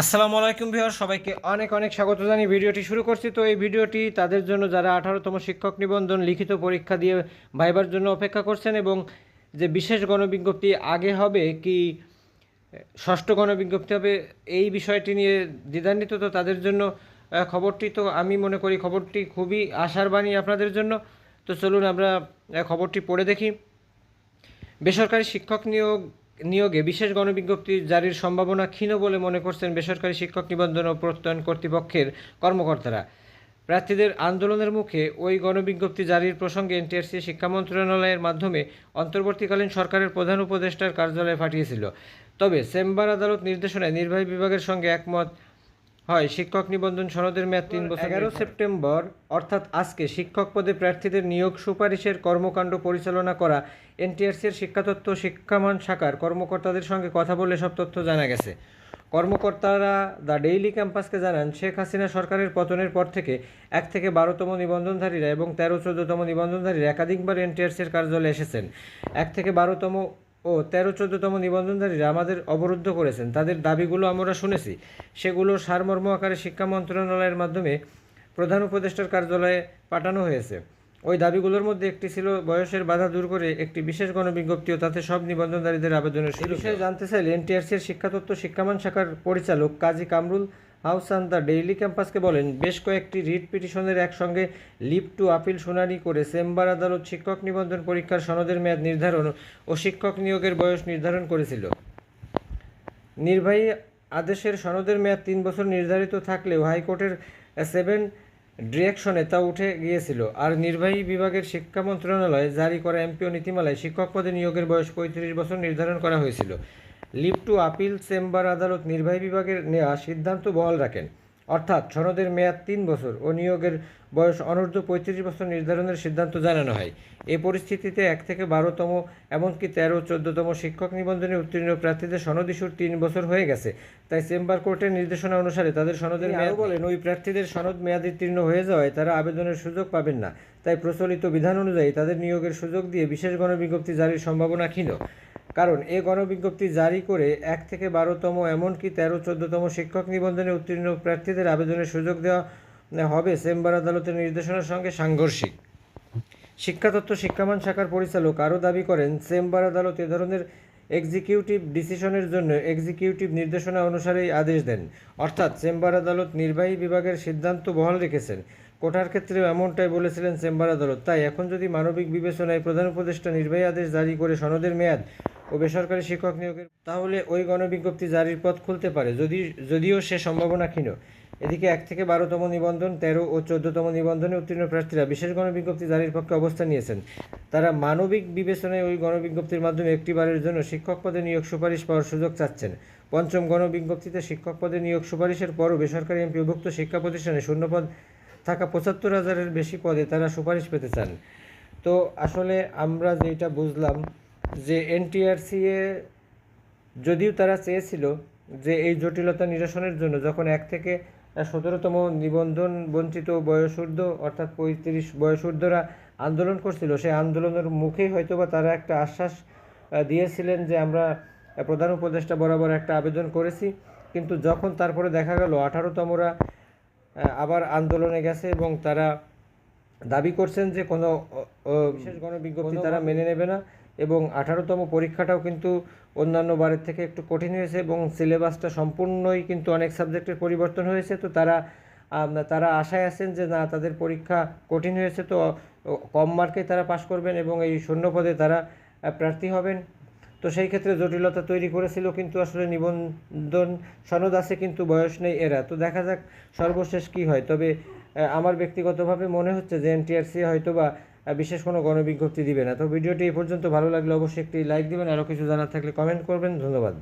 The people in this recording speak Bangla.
আসসালামু আলাইকুম ভিউয়ার সবাইকে অনেক অনেক স্বাগত জানিয়ে ভিডিওটি শুরু করছি। তো এই ভিডিওটি তাদের জন্য যারা আঠারোতম শিক্ষক নিবন্ধন লিখিত পরীক্ষা দিয়ে ভাইবার জন্য অপেক্ষা করছেন এবং যে বিশেষ গণবিজ্ঞপ্তি আগে হবে কি ষষ্ঠ গণবিজ্ঞপ্তি হবে এই বিষয়টি নিয়ে দ্বিধান্বিত, তো তাদের জন্য খবরটি, তো আমি মনে করি খবরটি খুবই আশার বাণী আপনাদের জন্য। তো চলুন আমরা খবরটি পড়ে দেখি। বেসরকারি শিক্ষক নিয়োগ নিয়োগে বিশেষ গণবিজ্ঞপ্তি জারির সম্ভাবনা ক্ষীণ বলে মনে করছেন বেসরকারি শিক্ষক নিবন্ধন ও প্রত্যয়ন কর্তৃপক্ষের কর্মকর্তারা। প্রার্থীদের আন্দোলনের মুখে ওই গণবিজ্ঞপ্তি জারির প্রসঙ্গে এনটিআরসি শিক্ষা মন্ত্রণালয়ের মাধ্যমে অন্তর্বর্তীকালীন সরকারের প্রধান উপদেষ্টার কার্যালয়ে পাঠিয়েছিল। তবে চেম্বার আদালত নির্দেশনায় নির্বাহী বিভাগের সঙ্গে একমত হয় শিক্ষক নিবন্ধন সনদের মেয়াদ তিন বছর এগারো সেপ্টেম্বর অর্থাৎ আজকে শিক্ষক পদে প্রার্থীদের নিয়োগ সুপারিশের কর্মকাণ্ড পরিচালনা করা এনটিআরসির শিক্ষাতত্ত্ব শিক্ষামান শাখার কর্মকর্তাদের সঙ্গে কথা বলে সব তথ্য জানা গেছে। কর্মকর্তারা দ্য ডেইলি ক্যাম্পাসকে জানান শেখ হাসিনা সরকারের পতনের পর থেকে এক থেকে বারোতম নিবন্ধনধারীরা এবং তেরো চোদ্দতম নিবন্ধনধারীরা একাধিকবার এনটিআরসির কার্যালয়ে এসেছেন। এক থেকে বারোতম ও তেরো চোদ্দতম নিবন্ধনধারীরা আমাদের অবরুদ্ধ করেছেন। তাদের দাবিগুলো আমরা শুনেছি। সেগুলো সারমর্ম আকারে শিক্ষা মন্ত্রণালয়ের মাধ্যমে প্রধান উপদেষ্টার কার্যালয়ে পাঠানো হয়েছে। ওই দাবিগুলোর মধ্যে একটি ছিল বয়সের বাধা দূর করে একটি বিশেষ গণবিজ্ঞপ্তি ও তাতে সব নিবন্ধনধারীদের আবেদনের বিষয়ে জানতে চাইলে এনটিআরসির শিক্ষাতত্ত্ব শিক্ষামান শাখার পরিচালক কাজী কামরুল হাউসান দ্য ডেইলি ক্যাম্পাসকে বলেন, বেশ কয়েকটি রিট পিটিশনের একসঙ্গে লিভ টু আপিল শুনানি করে চেম্বার আদালত শিক্ষক নিবন্ধন পরীক্ষার সনদের মেয়াদ নির্ধারণ ও শিক্ষক নিয়োগের বয়স নির্ধারণ করেছিল। নির্বাহী আদেশের সনদের মেয়াদ তিন বছর নির্ধারিত থাকলেও হাইকোর্টের সেভেন ডিরেকশনে তা উঠে গিয়েছিল। আর নির্বাহী বিভাগের শিক্ষা মন্ত্রণালয় জারি করা এমপিও নীতিমালায় শিক্ষক পদে নিয়োগের বয়স পঁয়ত্রিশ বছর নির্ধারণ করা হয়েছিল। লিভ টু আপিল চেম্বার আদালত নির্বাহী বিভাগের নেওয়া সিদ্ধান্ত বহাল রাখেন। অর্থাৎ সনদের মেয়াদ তিন বছর ও নিয়োগের বয়স অনূর্ধ্ব পঁয়ত্রিশ বছর নির্ধারণের সিদ্ধান্ত জানানো হয়। এই পরিস্থিতিতে এক থেকে বারোতম এমনকি তেরো চোদ্দতম শিক্ষক নিবন্ধনে উত্তীর্ণ প্রার্থীদের সনদ ইস্যুর তিন বছর হয়ে গেছে। তাই চেম্বার কোর্টের নির্দেশনা অনুসারে তাদের সনদের মেয়াদ বলেন ওই প্রার্থীদের সনদ মেয়াদোত্তীর্ণ হয়ে যাওয়ায় তারা আবেদনের সুযোগ পাবেন না। তাই প্রচলিত বিধান অনুযায়ী তাদের নিয়োগের সুযোগ দিয়ে বিশেষ গণবিজ্ঞপ্তি জারির সম্ভাবনা ক্ষীণ। কারণ এ গণবিজ্ঞপ্তি জারি করে এক থেকে বারোতম, এমনকি তেরো, চোদ্দতম শিক্ষক নিবন্ধনে উত্তীর্ণ প্রার্থীদের আবেদনের সুযোগ দেওয়া হবে চেম্বার আদালতের নির্দেশনার সঙ্গে সাংঘর্ষিক। শিক্ষাতত্ত্ব শিক্ষামান শাখার পরিচালক আরও দাবি করেন, চেম্বার আদালত এ ধরনের এক্সিকিউটিভ ডিসিশনের জন্য এক্সিকিউটিভ নির্দেশনা অনুসারেই আদেশ দেন। অর্থাৎ চেম্বার আদালত নির্বাহী বিভাগের সিদ্ধান্ত বহাল রেখেছেন। কোটার ক্ষেত্রেও এমনটাই বলেছিলেন চেম্বার আদালত। তাই এখন যদি মানবিক বিবেচনায় প্রধান উপদেষ্টা নির্বাহী আদেশ জারি করে সনদের মেয়াদ ও বেসরকারি শিক্ষক নিয়োগের তাহলে ওই গণবিজ্ঞপ্তি জারির পথ খুলতে পারে, যদি, যদিও সে সম্ভাবনা ক্ষীণ এদিকে এক থেকে বারোতম নিবন্ধন, তেরো ও চোদ্দতম নিবন্ধনে উত্তীর্ণ প্রার্থীরা বিশেষ গণবিজ্ঞপ্তি জারির পক্ষে অবস্থান নিয়েছেন। তারা মানবিক বিবেচনায় ওই গণবিজ্ঞপ্তির মাধ্যমে একটিবারের জন্য শিক্ষক পদে নিয়োগ সুপারিশ পাওয়ার সুযোগ চাচ্ছেন। পঞ্চম গণবিজ্ঞপ্তিতে শিক্ষক পদে নিয়োগ সুপারিশের পরও বেসরকারি এমপিভুক্ত শিক্ষা প্রতিষ্ঠানে শূন্যপদ থাকা পঁচাত্তর হাজারের বেশি পদে তারা সুপারিশ পেতে চান। তো আসলে আমরা যেটা বুঝলাম যে এনটিআরসি এ যদিও তারা চেয়েছিল যে এই জটিলতা নিরসনের জন্য, যখন এক থেকে সতেরোতম নিবন্ধন বঞ্চিত বয়সূর্ধ্ব অর্থাৎ পঁয়ত্রিশ বয়সূর্ধ্বরা আন্দোলন করছিল, সেই আন্দোলনের মুখেই হয়তোবা তারা একটা আশ্বাস দিয়েছিলেন যে আমরা প্রধান উপদেষ্টা বরাবর একটা আবেদন করেছি। কিন্তু যখন তারপরে দেখা গেল আঠারোতমরা আবার আন্দোলনে গেছে এবং তারা দাবি করছেন যে কোনো বিশেষ গণবিজ্ঞপ্তি তারা মেনে নেবে না এবং আঠারোতম পরীক্ষাটাও কিন্তু অন্যান্য বারের থেকে একটু কঠিন হয়েছে এবং সিলেবাসটা সম্পূর্ণই কিন্তু অনেক সাবজেক্টের পরিবর্তন হয়েছে। তো তারা তারা আশায় আছেন যে না তাদের পরীক্ষা কঠিন হয়েছে। তো কম মার্কে তারা পাশ করবেন এবং এই শূন্য পদে তারা প্রার্থী হবেন। তো সেই ক্ষেত্রে জটিলতা তৈরি করেছিল কিন্তু আসলে নিবন্ধন সনদ আছে কিন্তু বয়স নেই এরা। তো দেখা যাক সর্বশেষ কি হয়। তবে আমার ব্যক্তিগতভাবে মনে হচ্ছে যে এনটিআরসি হয়তো বা বিশেষ কোনো গণবিজ্ঞপ্তি দিবে না। তো ভিডিওটি এই পর্যন্ত। ভালো লাগলে অবশ্যই একটি লাইক দিবেন। আরও কিছু জানার থাকলে কমেন্ট করবেন। ধন্যবাদ।